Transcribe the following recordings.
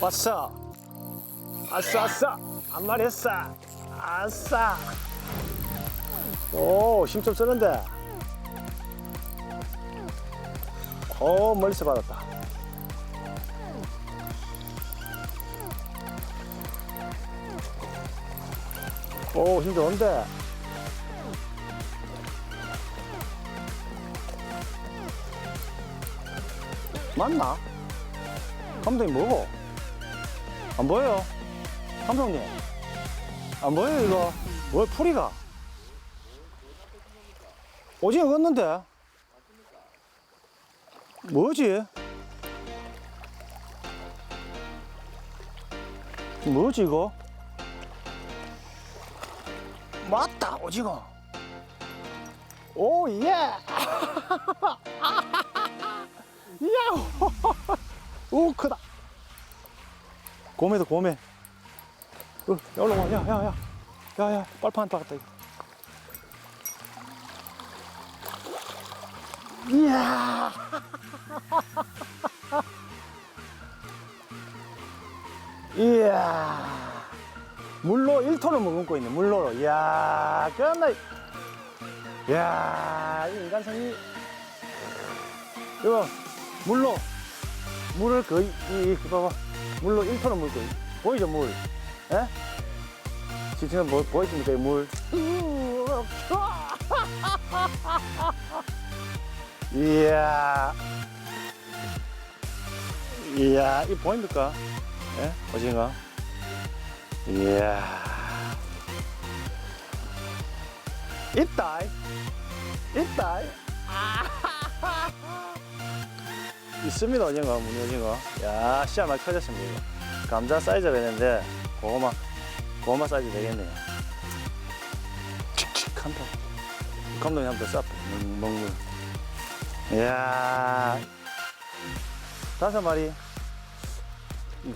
왔어. 아싸, 아싸. 한 마리 했어. 아싸. 오, 힘 좀 쓰는데. 오, 멀리서 받았다. 오, 힘 좋은데. 맞나? 감독님 뭐고? 안 보여요? 감독님 안 보여요 이거? 왜 풀이가? 오징어 걷는데? 뭐지? 뭐지 이거? 맞다 오징어 오 예! 야호! 오 크다 고매다 고매 어, 야, 올라와 야 야 야. 야 야 빨판 박았다 이거 이야. 이야. 물로 1톤을 머금고 있네 물로로. 이야 끝나 이야 이 인간성이. 이거 물로. 물을 거의 이, 이 봐봐 물로 1톤을 물고 있- 보이죠 물? 예? 지금 뭐 보이십니까 이 물? 이야. 이야 이 보입니까? 예? 오징어 이야. 있다. 있다 있습니다 오징어 무늬 오징어 야 씨알 많이 커졌습니다 이거. 감자 사이즈가 되는데 고구마 고구마 사이즈 되겠네요. 칙칙 한다. 감독님 한번 더 쌉. 먹물. 이야. 다섯 마리.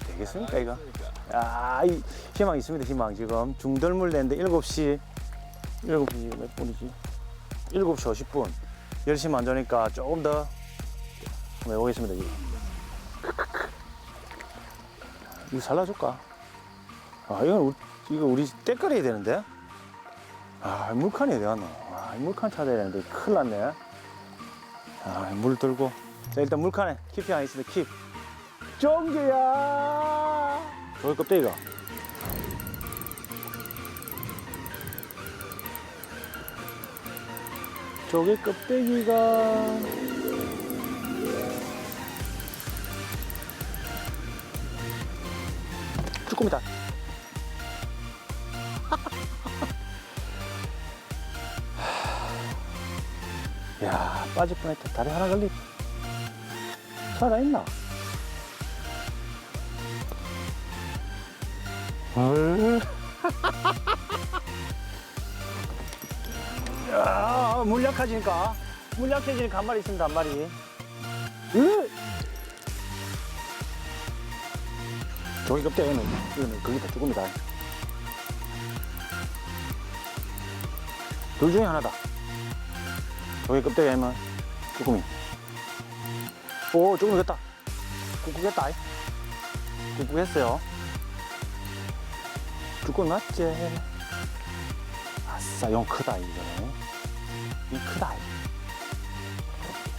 되겠습니까 이거? 야이 희망 있습니다 희망. 지금 중덜물 냈는데 7시 7시 몇 분이지? 7시 50분. 10시 만조니까 조금 더 한번 해보겠습니다. 이거. 잘라줄까? 아 이건 우리, 이거 우리 때 끓여야 되는데? 아 물칸이 갔노 아 물칸 찾아야 되는데 큰일 났네. 아물 들고. 자 일단 물칸에 킵이 하나 있습니다. 킵 쫑기야! 저기 껍데기가 저기 껍데기가 쭈꾸미다 야 빠질 뻔했다 다리 하나 걸리 살아있나? 헐. 야, 물 약해지니까 물 약해지니까 한 마리 있습니다 한 마리 으! 저기 껍데기는 이거는 거기다 쭈꾸미다. 둘 중에 하나다. 저기 껍데기 아니면 쭈꾸미 오 쭈꾸미 됐다. 꾹꾹했다. 꾹꾹했어요. 쭈꾸미 맞지. 아싸 용 크다 이거는 이 크다.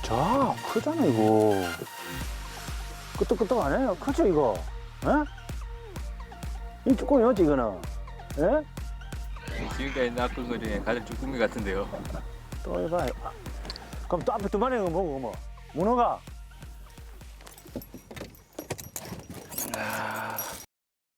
자 크잖아 이거. 끄떡끄떡하네. 크죠 이거. 에? 이 쭈꾸미 맞지 이거는 에? 지금까지 낚은 것 중에 가장 쭈꾸미 같은데요. 또 해봐요. 그럼 또 앞에 두 마리는 뭐고, 뭐? 문어가? 아,